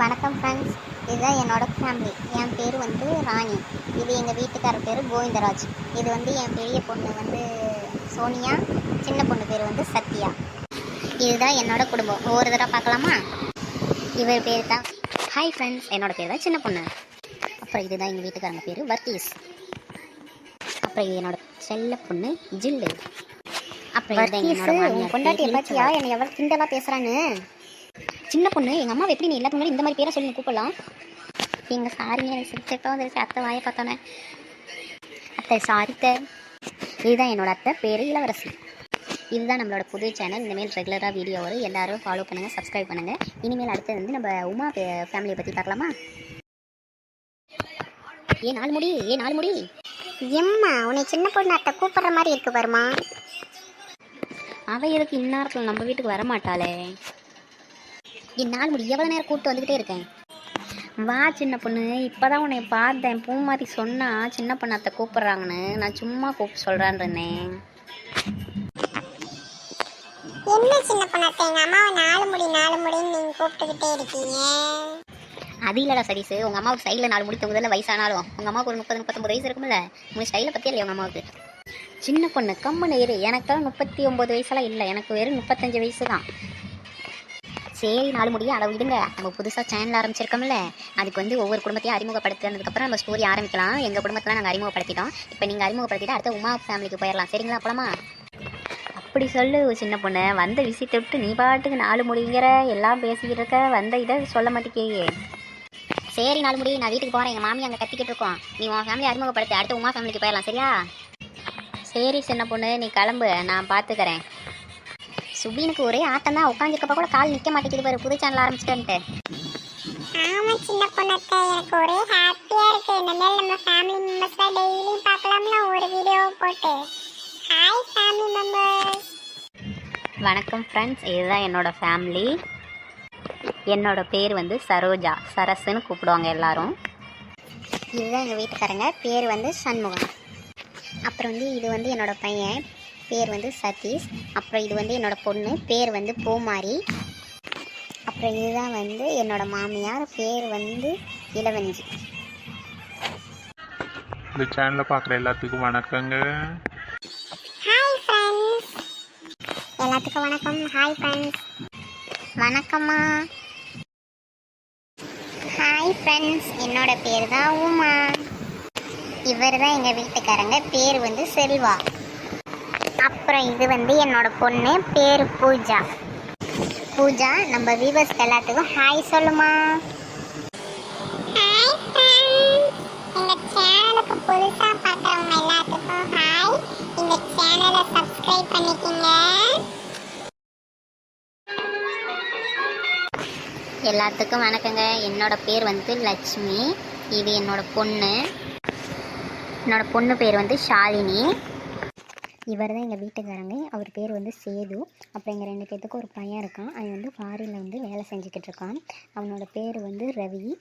வணக்கம் ஃப்ரெண்ட்ஸ் இதுதான் என்னோட ஃபேமிலி என் பேர் வந்து ராணி. இது எங்கள் வீட்டுக்காரர் பேர் கோவிந்தராஜ். இது வந்து என் பெரிய பொண்ணு வந்து சோனியா. சின்ன பொண்ணு பேர் வந்து சத்யா. இதுதான் என்னோட குடும்பம். ஒவ்வொரு தடவை பார்க்கலாமா? இவர் பேர் தான் ஹாய் ஃப்ரெண்ட்ஸ் என்னோட பேர் தான் சின்ன பொண்ணு. அப்புறம் இதுதான் எங்கள் வீட்டுக்காரங்க பேர் வர்கீஸ். அப்புறம் இது என்னோட செல்ல பொண்ணு ஜில்லு. அப்புறம் என்னோட பொண்டாட்டி பாத்தியா என்னை எவ்வளோ கிண்டலாக பேசுகிறான்னு சின்ன பொண்ணு எங்கள் அம்மா எப்படி நீ எல்லாத்துக்கு இந்த மாதிரி பேரை சொல்லி கூப்பிடலாம்? எங்க சாரிங்க எனக்கு சிரிச்சப்பா வந்துருச்சு அத்தை வாயை பார்த்தோன்னே அத்தை சாரித்த இதுதான் என்னோட அத்தை பேர் இளவரசி. இதுதான் நம்மளோட புது சேனல் இனிமேல் ரெகுலராக வீடியோ வரும். எல்லாரும் ஃபாலோ பண்ணுங்கள் சப்ஸ்கிரைப் பண்ணுங்கள் இனிமேல் அடுத்து வந்து நம்ம உமா ஃபேமிலியை பற்றி பார்க்கலாமா? ஏ நாலு முடி ஏ நாலு முடி. எம்மா உன்னை சின்ன பொண்ணு அத்தை கூப்பிடுற மாதிரி இருக்கு பாருமா அவ எதுக்கு இந்நேரத்தில் நம்ம வீட்டுக்கு வர மாட்டாளே என் நாள் முடி எவ்வளோ நேரம் கூப்பிட்டு வந்துக்கிட்டே இருக்கேன். வா சின்ன பொண்ணு. இப்போதான் உன்னை பார்த்தேன். பூமாரி சொன்னா சின்ன பொண்ணு அத்தை கூப்பிட்றாங்கன்னு. நான் சும்மா கூப்பிட்டு சொல்கிறான் இருந்தேன். என்ன சின்ன பொண்ணாத்த எங்க அம்மாவை நாலு முடி நாலு முடின்னு நீங்க கூப்பிட்டுக்கிட்டே இருக்கீங்க. அது இல்லடா சதீஷ். உங்கள் அம்மாவுக்கு சைடில் நாலு முடி தொங்குதில் வயசானாலும். உங்கள் அம்மாவுக்கு ஒரு முப்பது முப்பத்தொம்பது வயசு இருக்கும்ல. உங்கள் ஸ்டைலை பற்றி இல்லையா உங்கள் அம்மாவுக்கு? சின்ன பொண்ணு கம்முன்னு இரு. எனக்கெல்லாம் முப்பத்தி ஒம்பது வயசெல்லாம் இல்லை. எனக்கு வெறும் முப்பத்தஞ்சு வயசு தான். சரி நாலு முடியும் அதை விடுங்க. நம்ம புதுசாக சேனல் ஆரம்பிச்சிருக்கோம்ல. அதுக்கு வந்து ஒவ்வொரு குடும்பத்தையும் அறிமுகப்படுத்தினதுக்கப்புறம் நம்ம ஸ்டோரி ஆரம்பிக்கலாம். எங்கள் குடும்பத்தில் நாங்கள் அறிமுகப்படுத்திட்டோம். இப்போ நீங்கள் அறிமுகப்படுத்திட்டு அடுத்த உமா ஃபேமிலிக்கு போயிடலாம். சரிங்களா போலாமா? அப்படி சொல்லு சின்ன பொண்ணு. வந்த விஷயத்தை விட்டு நீ பாட்டுக்கு நாலு முடிங்கிற எல்லாம் பேசிக்கிட்டு இருக்க வந்த இதை சொல்ல மாட்டேங்கியே சரி நாலு முடி. நான் வீட்டுக்கு போகிறேன் எங்கள் மாமி அங்கே கத்திக்கிட்டு இருக்கோம். நீ உன் ஃபேமிலி அறிமுகப்படுத்தி. அடுத்த உமா ஃபேமிலிக்கு போயிடலாம். சரியா? சரி சின்ன பொண்ணு. நீ கிளம்பு. நான் பார்த்துக்கிறேன் சுபீனுக்கு ஒரே ஆட்டம் தான். உட்காந்துருக்கப்ப கூட கால் நிற்க மாட்டேங்குது பாரு. புது சேனல் ஆரம்பிச்சிட்டேன்ட்டு. ஆமா சின்ன பொண்ணாத்த எனக்கு ஒரே ஹாப்பியா இருக்கு. இனிமேல் நம்ம ஃபேமிலி மெம்பர்ஸ் டெய்லியும் பார்க்கலாம்ல. ஒரு வீடியோ போட்டு. ஹாய் ஃபேமிலி மெம்பர்ஸ் வணக்கம் ஃப்ரெண்ட்ஸ் இதுதான் என்னோட ஃபேமிலி என்னோட பேர் வந்து சரோஜா. சரஸ்ன்னு கூப்பிடுவாங்க எல்லாரும். இதுதான் எங்கள் வீட்டுக்காரங்க. பேர் வந்து சண்முகம். அப்புறம் வந்து இது வந்து என்னோட பையன். பேர் வந்து சதீஷ். அப்புறம் இது வந்து என்னோட பொண்ணு. பேர் வந்து பூமாரி. அப்புறம் இதுதான் வந்து என்னோட மாமியார். பேர் வந்து இளவஞ்சி. இந்த சேனலை பார்க்குற எல்லாத்துக்கும் வணக்கங்க. ஹாய் ஃப்ரெண்ட்ஸ் எல்லாத்துக்கும் வணக்கம். ஹாய் ஃப்ரெண்ட்ஸ் வணக்கம்மா. ஹாய் ஃப்ரெண்ட்ஸ் என்னோட பேர் தான் உமா. இவர் தான் எங்கள் வீட்டுக்காரங்க. பேர் வந்து செல்வா. அப்புறம் இது வந்து என்னோட பொண்ணு பேர் பூஜா. பூஜா நம்ம வியூவர்ஸ் எல்லாத்துக்கும் ஹாய் சொல்லுமா. ஹாய் ஃப்ரெண்ட்ஸ் இந்த சேனலுக்கு புதுசா பார்க்குறவங்க எல்லாத்துக்கும் ஹாய் இந்த சேனலை சப்ஸ்கிரைப் பண்ணிக்கோங்க. எல்லாத்துக்கும் வணக்கங்க. என்னோட பேர் வந்து லட்சுமி. இது என்னோட பொண்ணு. என்னோட பொண்ணு பேர் வந்து ஷாலினி. இவர் தான் எங்கள் வீட்டுக்காரங்க. அவர் பேர் வந்து சேது. அப்புறம் எங்கள் ரெண்டு பேர்த்துக்கு ஒரு பையன் இருக்கான். அவன் வந்து ஃபாரினில் வந்து வேலை செஞ்சுக்கிட்டு இருக்கான். அவனோட பேர் வந்து ரவி.